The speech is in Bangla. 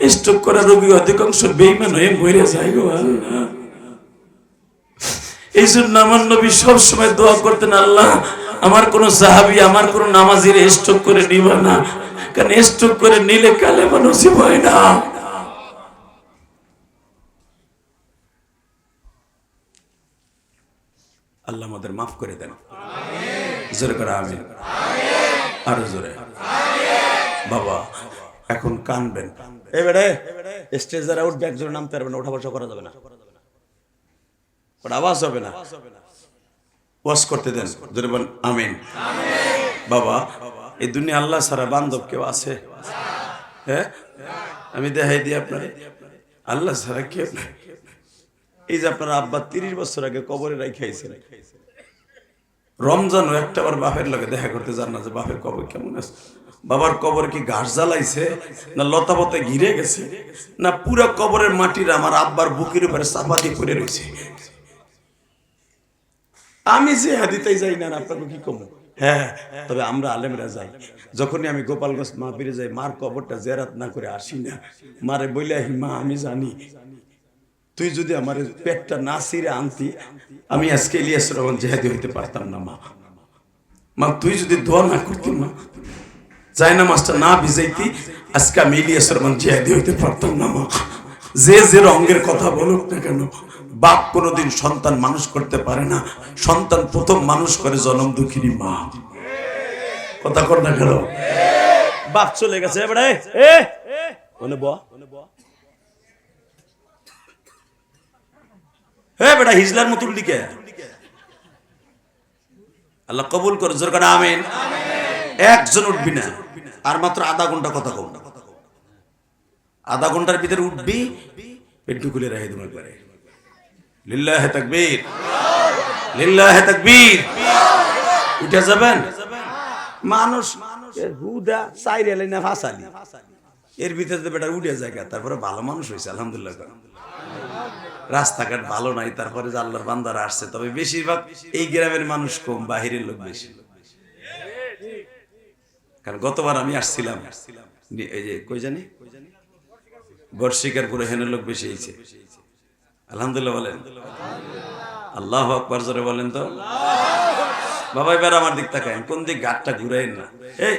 স্ট্রোক করা রোগী অধিকাংশ বেইমান হয়ে মরে যায় গো এই জন্য আমার নবী সব সময় দোয়া করতেন, আল্লাহ, আমার কোন সাহাবি, আমার কোন নামাজির স্ট্রোক করে নিবা না। কারণ স্ট্রোক করে নিলে কালে মানুষই হয় না। আল্লাহ আমাদের মাফ করে দেন। জোরে করে আমিন। আরও জোরে। বাবা, এখন কানবেন। এবারে স্টেজ উঠবে একজন নামতে পারবে না, ওঠা বসা করা যাবে না। আওয়াজ হবে না। ওয়াশ করতে দেন, জোরে বলেন, আমিন। বাবা, এই দুনিয়া আল্লাহ সারা বান্ধব কেউ আছে? হ্যাঁ? আমি দেখাই দিই আপনার। আল্লাহ সারা কেউ। এই যে আপনার আব্বা তিরিশ বছর আগে কবরে রাখাইছেন রমজানও একটা বার বাপের লগে দেখা করতে যান না যে বাপের কবর কেমন আছে? বাবার কবর কি ঘাস জ্বালাইছে না লতাপতে ঘিরে গেছে? না পুরো কবরের মাটির আমার আব্বার বুকের উপরে চাপাতি পড়ে রয়েছে? আমি যে হাদিতাই যাই না আপনাকে কি কমু? হ্যাঁ তবে আমরা আলেমরা যাই। যখনই আমি গোপালগঞ্জ মা ফিরে যাই, মার কবরটা জেরাত না করে আসি না। মারে আহি মা, আমি জানি তুই যদি আমার পেটটা না ছিঁড়ে আনতি, আমি আজকে ইলিয়াস রহমান জেহাদি হইতে পারতাম না, মা। মা, তুই যদি দোয়া না করতি, মা, যাই না ভিজাইতি, আজকে আমি ইলিয়াস রহমান জেহাদি হইতে পারতাম না, মা। যে যে রঙের কথা বলুক না কেন, বাপ কোনোদিন সন্তান মানুষ করতে পারে না, সন্তান প্রথম মানুষ করে জনম দুঃখিনী, মা। কথা কর না কেন? বাপ চলে গেছে, এবারে, এ ওনে ব হে বেটা, হিজলার মতুল দিকে। আল্লাহ কবুল করে জোর করে আমিন। একজন উঠবি না, আর মাত্র আধা ঘণ্টা কথা কম। আধা ঘণ্টার ভিতরে উঠবি, পেট্টু খুলে রাখে তোমার একবারে। লিল্লাহে তাকবীর। লিল্লাহে তাকবীর। উঠে যাবেন? মানুষ হুদা, সাইরে লাইনা ফাসালি। এর ভিতরে তো বেটা উঠে যায় তারপরে ভালো মানুষ হয়েছে আলহামদুলিল্লাহ। রাস্তাঘাট ভালো নাই, তারপরে যে আল্লাহর বান্দারা আসছে। তবে বেশিরভাগ এই গ্রামের মানুষ কম, বাহিরের লোক বেশি। কারণ গতবার আমি আসছিলাম। এই যে কই জানি? গড়শিকার করে হেনের লোক বেশি হয়েছে। আলহামদুলিল্লাহ বলেন। আল্লাহ আকবর জোরে বলেন তো। বাবা, এবার আমার দিক তাকায় কোন দিক ঘাটটা ঘুরাইন না। এই